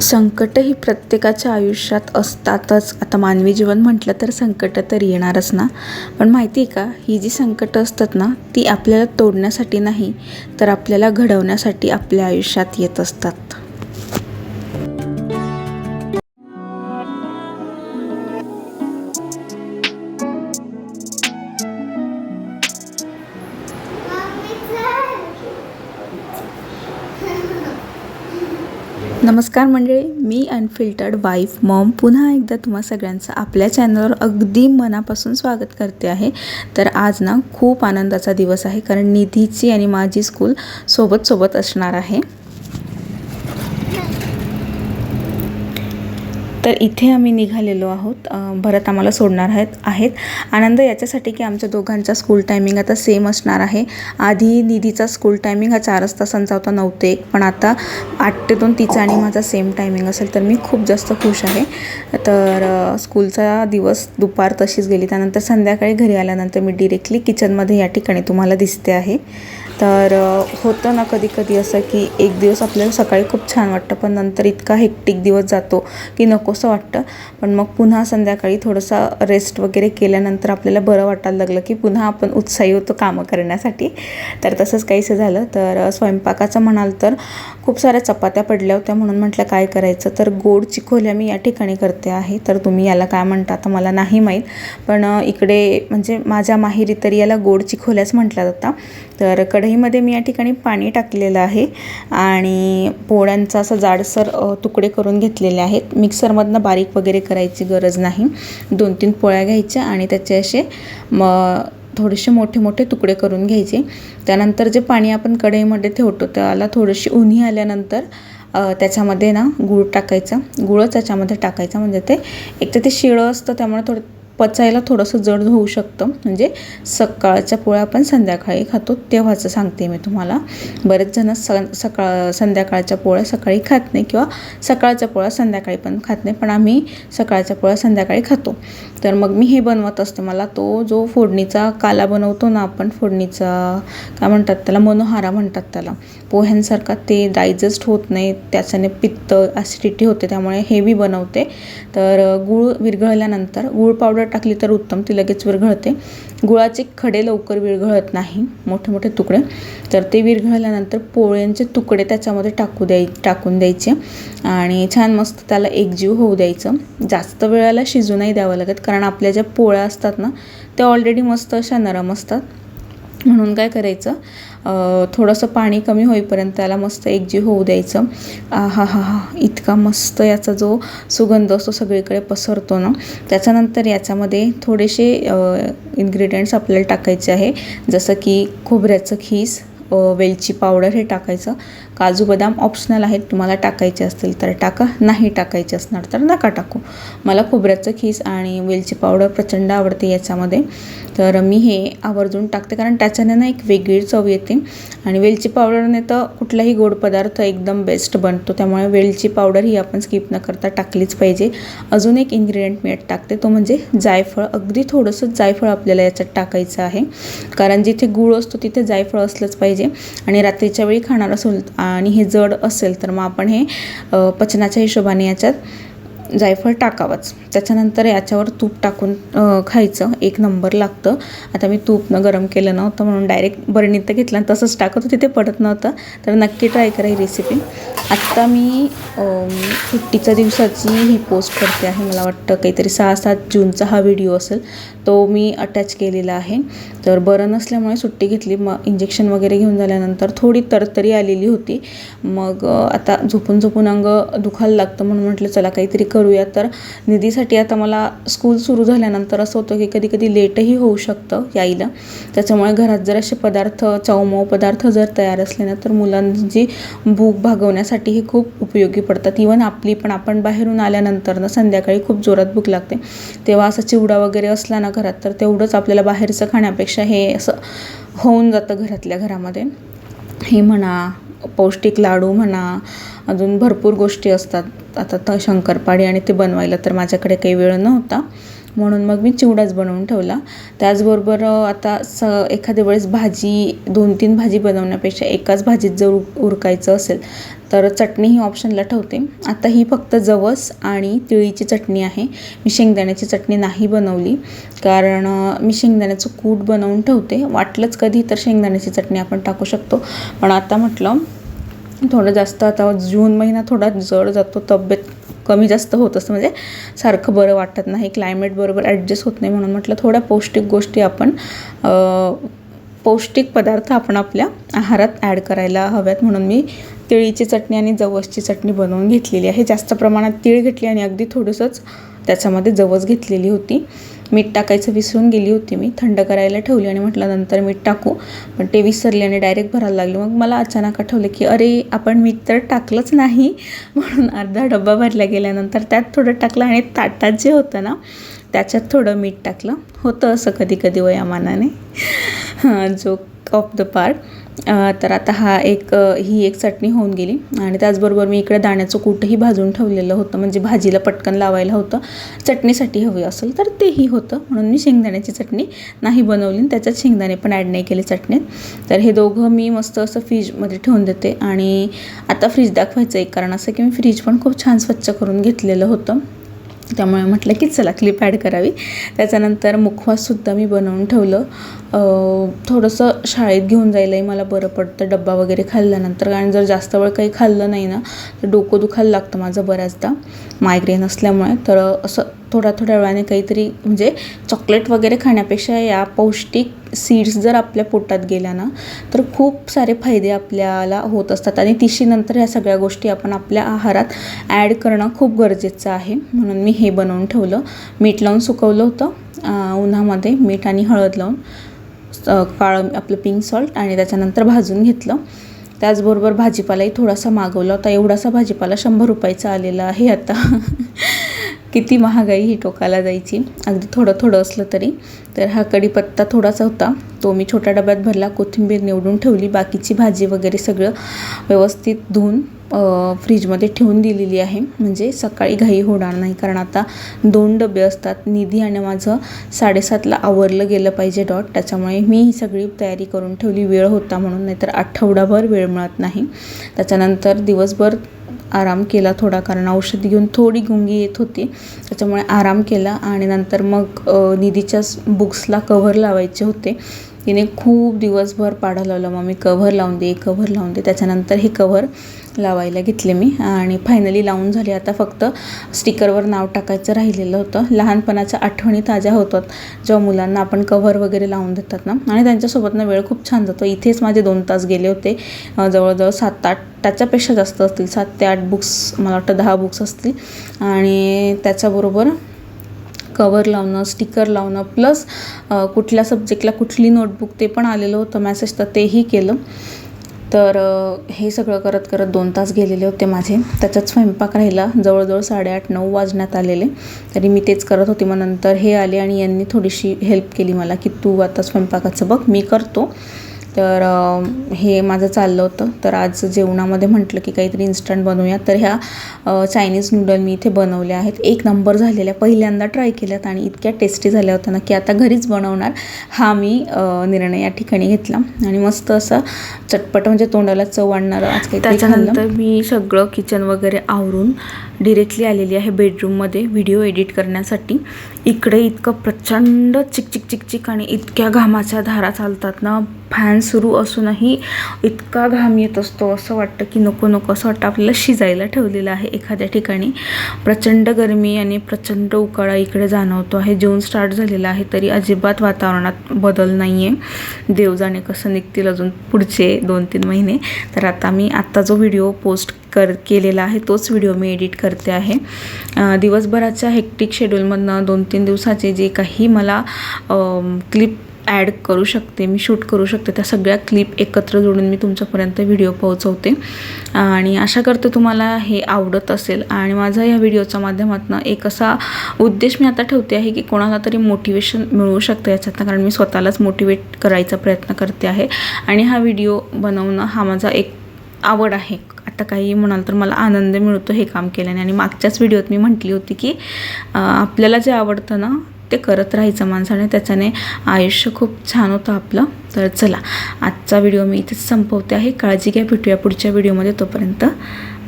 संकट ही प्रत्येकाच्या आयुष्यात असतातच. आता मानवी जीवन म्हटलं तर संकटं तर येणारच ना. पण माहिती आहे का? ही जी संकटं असतात ना ती आपल्याला तोडण्यासाठी नाही तर आपल्याला घडवण्यासाठी आपल्या आयुष्यात येत असतात. नमस्कार मंडळी मी अनफिल्टर्ड वाईफ मॉम. पुन्हा एकदा तुम्हा सगळ्यांचं आपल्या चॅनलवर अगदी मनापासून स्वागत करते आहे. तर आज ना खूप आनंदाचा दिवस आहे कारण निधीची आणि माझी स्कूल सोबत सोबत असणार आहे. तर इथे आम्ही निघालेलो आहोत. भरत आम्हाला सोडणार आहेत आहेत. आनंद याच्यासाठी की आमच्या दोघांचा स्कूल टायमिंग आता सेम असणार आहे. आधी निधीचा स्कूल टायमिंग हा चारच तासांचा होता नऊ ते एक. पण आता आठ ते दोन तिचा आणि माझा सेम टायमिंग असेल तर मी खूप जास्त खुश आहे. तर स्कूलचा दिवस दुपार तशीच गेली. त्यानंतर संध्याकाळी घरी आल्यानंतर मी डिरेक्टली किचनमध्ये या ठिकाणी तुम्हाला दिसते आहे. तर होतं ना कधी कधी असं की एक दिवस आपल्याला सकाळी खूप छान वाटतं पण नंतर इतका हेक्टिक दिवस जातो की नकोसं वाटतं. पण मग पुन्हा संध्याकाळी थोडंसं रेस्ट वगैरे केल्यानंतर आपल्याला बरं वाटायला लागलं की पुन्हा आपण उत्साही होतो कामं करण्यासाठी. तर तसंच काहीसं झालं. तर स्वयंपाकाचं म्हणाल तर खूप साऱ्या चपात्या पडल्या होत्या म्हणून म्हटलं काय करायचं? तर गोड चिखोल्या मी या ठिकाणी करते आहे. तर तुम्ही याला काय म्हणता तर मला नाही माहीत. पण इकडे म्हणजे माझ्या माहेरी तरी याला गोड चिखोल्याच म्हटला जाता तर कडे कढईमध्ये मी या ठिकाणी पाणी टाकलेलं आहे आणि पोळ्यांचा असं जाडसर तुकडे करून घेतलेले आहेत. मिक्सरमधनं बारीक वगैरे करायची गरज नाही. दोन तीन पोळ्या घ्यायच्या आणि त्याचे असे म थोडेसे मोठे मोठे तुकडे करून घ्यायचे. त्यानंतर जे पाणी आपण कढईमध्ये ठेवतो त्याला थोडीशी उन्ही आल्यानंतर त्याच्यामध्ये ना गूळ टाकायचा. गुळच त्याच्यामध्ये टाकायचा. म्हणजे ते एक तर ते शिळं असतं त्यामुळे थोडं पचायला थोडंसं जड होऊ शकतं. म्हणजे सकाळच्या पोळ्या आपण संध्याकाळी खातो तेव्हाचं सांगते मी तुम्हाला. बरेच जण स सकाळ संध्याकाळच्या पोळ्या सकाळी खात नाही किंवा सकाळच्या पोळ्या संध्याकाळी पण खात नाही पण आम्ही सकाळच्या पोळ्या संध्याकाळी खातो. तर मग मी हे बनवत असते मला तो जो फोडणीचा काला बनवतो ना आपण फोडणीचा काय म्हणतात त्याला मनोहारा म्हणतात त्याला. पोह्यांसारखा ते डायजेस्ट होत नाही त्याच्याने पित्त ॲसिडिटी होते त्यामुळे हेवी बनवते. तर गूळ विरघळल्यानंतर गूळ पावडर टाकली तर उत्तम ती लगेच विरघळते. गुळाचे खडे लवकर विरघळत नाही मोठे मोठे तुकडे. तर ते विरघळल्यानंतर पोळ्यांचे तुकडे त्याच्यामध्ये टाकू द्याय टाकून द्यायचे. आणि छान मस्त त्याला एकजीव होऊ द्यायचं. जास्त वेळाला शिजू नाही द्यावं लागत कारण आपल्या ज्या पोळ्या असतात ना त्या ऑलरेडी मस्त अशा नरम असतात. म्हणून काय करायचं थोडंसं पाणी कमी होईपर्यंत त्याला मस्त एकजीव होऊ द्यायचं. हा हा हा इतका मस्त याचा जो सुगंध असतो सगळीकडे पसरतो ना त्याच्यानंतर याच्यामध्ये थोडेसे इन्ग्रेडियंट्स आपल्याला टाकायचे आहे. जसं की खोबऱ्याचं खीस वेलची पावडर हे टाकायचं. काजू बदाम ऑप्शनल आहेत तुम्हाला टाकायचे असतील तर टाका नाही टाकायचे असणार तर नका टाकू. मला खोबऱ्याचं खीस आणि वेलची पावडर प्रचंड आवडते याच्यामध्ये. तर मी हे आवर्जून टाकते कारण त्याच्याने ना एक वेगळी चव येते. आणि वेलची पावडरने तर कुठलाही गोड पदार्थ एकदम बेस्ट बनतो. त्यामुळे वेलची पावडर ही आपण स्किप न करता टाकलीच पाहिजे. अजून एक इन्ग्रेडियंट मी टाकते तो म्हणजे जायफळ. अगदी थोडंसं जायफळ आपल्याला याच्यात टाकायचं आहे. कारण जिथे गूळ असतो तिथे जायफळ असलंच पाहिजे. आणि रात्रीच्या वेळी खाणार असेल आणि हे जड असेल तर मग आपण हे पचनाच्या हिशोबाने याच्यात जायफळ टाकावंच. त्याच्यानंतर याच्यावर तूप टाकून खायचं. एक नंबर लागतं. आता मी तूप न गरम केलं नव्हतं म्हणून डायरेक्ट बरणीत तर घेतलं आणि तसंच टाकत होती ते पडत नव्हतं. तर नक्की ट्राय करा ही रेसिपी आत्ता मी सुट्टीच्या दिवसाची ही पोस्ट करते आहे. मला वाटतं काहीतरी सहा सात जूनचा हा व्हिडिओ असेल. तो मी अटॅच केलेला आहे. तर बरं नसल्यामुळे सुट्टी घेतली. मग इंजेक्शन वगैरे घेऊन झाल्यानंतर थोडी तरतरी आलेली होती. मग आता झोपून झोपून अंग दुखायला लागतं म्हणून म्हटलं चला काहीतरी करूया तर निधीसाठी आता मला स्कूल सुरू झाल्यानंतर असं होतं की कधी कधी लेटही होऊ शकतं यायला. त्याच्यामुळे घरात जर असे पदार्थ चवमव पदार्थ जर तयार असले ना तर मुलांची भूक भागवण्यासाठी हे खूप उपयोगी पडतात. इवन आपली पण आपण बाहेरून आल्यानंतर ना संध्याकाळी खूप जोरात भूक लागते. तेव्हा असा चिवडा वगैरे असला ना घरात तर तेवढंच आपल्याला बाहेरचं खाण्यापेक्षा हे असं होऊन जातं घरातल्या घरामध्ये. हे म्हणा पौष्टिक लाडू म्हणा अजून भरपूर गोष्टी असतात. आता तर शंकरपाळी आणि ते बनवायला तर माझ्याकडे काही वेळ नव्हता. म्हणून मग मी चिवडाच बनवून ठेवला. त्याचबरोबर आता स एखाद्या वेळेस भाजी दोन तीन भाजी बनवण्यापेक्षा एकाच भाजीत जर उर- उरकायचं असेल तर चटणी ही ऑप्शनला ठेवते. आता ही फक्त जवस आणि तिळीची चटणी आहे. मी शेंगदाण्याची चटणी नाही बनवली. कारण मी शेंगदाण्याचं कूट बनवून ठेवते. वाटलंच कधी तर शेंगदाण्याची चटणी आपण टाकू शकतो. पण आता म्हटलं थोडं जास्त आता जून महिना थोडा जड जातो तब्येत कमी जास्त होत असतं. म्हणजे सारखं बरं वाटत नाही क्लायमेट बरोबर ॲडजस्ट होत नाही म्हणून म्हटलं थोड्या पौष्टिक गोष्टी आपण पौष्टिक पदार्थ आपण आपल्या आहारात ॲड करायला हव्यात म्हणून मी तिळीची चटणी आणि जवसची चटणी बनवून घेतलेली आहे. जास्त प्रमाणात तीळ घेतली आणि अगदी थोडंसंच त्याच्यामध्ये जवस घेतलेली होती. मीठ टाकायचं विसरून गेली होती मी थंड करायला ठेवली आणि म्हटलं नंतर मीठ टाकू. पण ते विसरले आणि डायरेक्ट भरायला लागले. मग मला अचानक आठवलं की अरे आपण मीठ तर टाकलंच नाही. म्हणून अर्धा डब्बा भरला गेल्यानंतर त्यात थोडं टाकलं आणि ताटात जे होतं ना त्याच्यात थोडं मीठ टाकलं. होतं असं कधी कधी वयामानाने. जोक ऑफ द पार्ट तर आता हा एक ही एक चटणी होऊन गेली. आणि त्याचबरोबर मी इकडे दाण्याचं कूटही भाजून ठेवलेलं होतं. म्हणजे भाजीला पटकन लावायला होतं. चटणीसाठी हवी असेल तर तेही होतं. म्हणून मी शेंगदाण्याची चटणी नाही बनवली आणि त्याच्यात शेंगदाणे पण ॲड नाही केले चटणीत. तर हे दोघं मी मस्त असं फ्रीजमध्ये ठेवून देते. आणि आता फ्रीज दाखवायचं एक कारण असं की मी फ्रीज पण खूप छान स्वच्छ करून घेतलेलं होतं. त्यामुळे म्हटलं की चला क्लिप ॲड करावी. त्याच्यानंतर मुखवाससुद्धा मी बनवून ठेवलं. थोडंसं शाळेत घेऊन जायलाही मला बरं पडतं डब्बा वगैरे खाल्ल्यानंतर. कारण जर जास्त वेळ काही खाल्लं नाही ना तर डोकं दुखायला लागतं माझं बऱ्याचदा. मायग्रेन असल्यामुळे. तर असं थोड्या थोड्या वेळाने काहीतरी म्हणजे चॉकलेट वगैरे खाण्यापेक्षा या पौष्टिक सीड्स जर आपल्या पोटात गेल्या ना तर खूप सारे फायदे आपल्याला होत असतात. आणि तिशीनंतर ह्या सगळ्या गोष्टी आपण आपल्या आहारात ॲड करणं खूप गरजेचं आहे. म्हणून मी हे बनवून ठेवलं. मीठ लावून सुकवलं होतं. उन्हामध्ये मीठ आणि हळद लावून. काळं आपलं पिंक सॉल्ट आणि त्याच्यानंतर भाजून घेतलं. त्याचबरोबर भाजीपालाही थोडासा मागवला होता. एवढासा भाजीपाला शंभर रुपयाचा आलेला आहे आता. किती महागाई ही टोकाला जायची. अगदी थोडं थोडं असलं तरी. तर हा कढीपत्ता थोडासा होता. तो मी छोट्या डब्यात भरला. कोथिंबीर निवडून ठेवली. बाकीची भाजी वगैरे सगळं व्यवस्थित धुवून फ्रीजमध्ये ठेवून दिलेली आहे. म्हणजे सकाळी घाई होणार नाही कारण आता दोन डबे असतात. निधी आणि माझं साडेसातला आवरलं गेलं पाहिजे डॉट. त्याच्यामुळे मी ही सगळी तयारी करून ठेवली. वेळ होता म्हणून नाहीतर आठवडाभर वेळ मिळत नाही. त्याच्यानंतर दिवसभर आराम केला थोडा कारण औषध घेऊन थोडी गुंगी येत होती. त्याच्यामुळे आराम केला आणि नंतर मग निधीच्या बुक्सला कव्हर लावायचे होते. तिने खूप दिवसभर पाडा लावला. मग मी कव्हर लावून दे कव्हर लावून दे. त्याच्यानंतर हे कव्हर लावायला घेतले मी. आणि फायनली लावून झाले. आता फक्त स्टिकरवर नाव टाकायचं राहिलेलं होतं. लहानपणाच्या आठवणी ताज्या होतात जेव्हा मुलांना आपण कव्हर वगैरे लावून देतात ना. आणि त्यांच्यासोबत ना वेळ खूप छान जातो. इथेच माझे दोन तास गेले होते. जवळजवळ सात आठ त्याच्यापेक्षा जास्त असतील. सात ते आठ बुक्स मला वाटतं दहा बुक्स असतील. आणि त्याच्याबरोबर कवर लावणं स्टिकर लावणं प्लस कुठल्या सब्जेक्टला कुठली नोटबुक ते पण आलेलं होतं. मॅसेज तर तेही केलं. तर हे सगळं करत करत दोन तास गेलेले होते माझे. त्याच्यात स्वयंपाक राहिला. जवळजवळ साडेआठ नऊ वाजण्यात आलेले. तरी मी तेच करत होते. मग नंतर हे आले आणि यांनी थोडीशी हेल्प केली मला की तू आता स्वयंपाकाचं बघ. मी करतो. तर हे माझं चाललं होतं. तर आज जेवणामध्ये म्हटलं की काहीतरी इन्स्टंट बनवूया. तर ह्या चायनीज नूडल मी इथे बनवल्या आहेत. एक नंबर झालेल्या पहिल्यांदा ट्राय केल्यात आणि इतक्या टेस्टी झाल्या होत्या ना की आता घरीच बनवणार हा मी निर्णय या ठिकाणी घेतला. आणि मस्त असं चटपट म्हणजे तोंडाला चव आणणारं आज काही त्याच्यानंतर मी सगळं किचन वगैरे आवरून डिरेक्टली आलेली आहे बेडरूममध्ये व्हिडिओ एडिट करण्यासाठी. इकडे इतकं प्रचंड चिकचिक चिकचिक आणि इतक्या घामाच्या धारा चालतात ना. फॅन सुरू असूनही इतका घाम येत असतो असं वाटतं की नको नको असं वाटतं आपल्याला शिजायला ठेवलेलं आहे एखाद्या ठिकाणी. प्रचंड गरमी आणि प्रचंड उकाळा इकडे जाणवतो आहे. जून स्टार्ट झालेला आहे तरी अजिबात वातावरणात बदल नाही आहे देव जाणे कसं निघतील अजून पुढचे दोन तीन महिने. तर आता मी आत्ता जो व्हिडिओ पोस्ट कर केलेला आहे तोच व्हिडिओ मी एडिट करते आहे. दिवसभराच्या हेक्टिक शेड्यूलमधनं दोन तीन दिवसाचे जे काही मला क्लिप ॲड करू शकते मी शूट करू शकते. त्या सगळ्या क्लिप एकत्र जोडून मी तुमच्यापर्यंत व्हिडिओ पोहोचवते. आणि आशा करते तुम्हाला हे आवडत असेल. आणि माझा या व्हिडिओच्या माध्यमातून एक असा उद्देश मी आता ठेवते आहे की कोणाला तरी मोटिवेशन मिळू शकतं याच्यातनं. कारण मी स्वतःलाच मोटिवेट करायचा प्रयत्न करते आहे. आणि हा व्हिडिओ बनवणं हा माझा एक आवड आहे. आता काही म्हणाल तर मला आनंद मिळतो हे काम केल्याने. आणि मागच्याच व्हिडिओत मी म्हटली होती की आपल्याला जे आवडतं ना ते करत राहायचं माणसाने. त्याच्याने आयुष्य खूप छान होतं आपलं. तर चला आजचा व्हिडिओ मी इथेच संपवते आहे. काळजी घ्या भेटूया पुढच्या व्हिडिओमध्ये तोपर्यंत.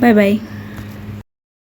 Bye bye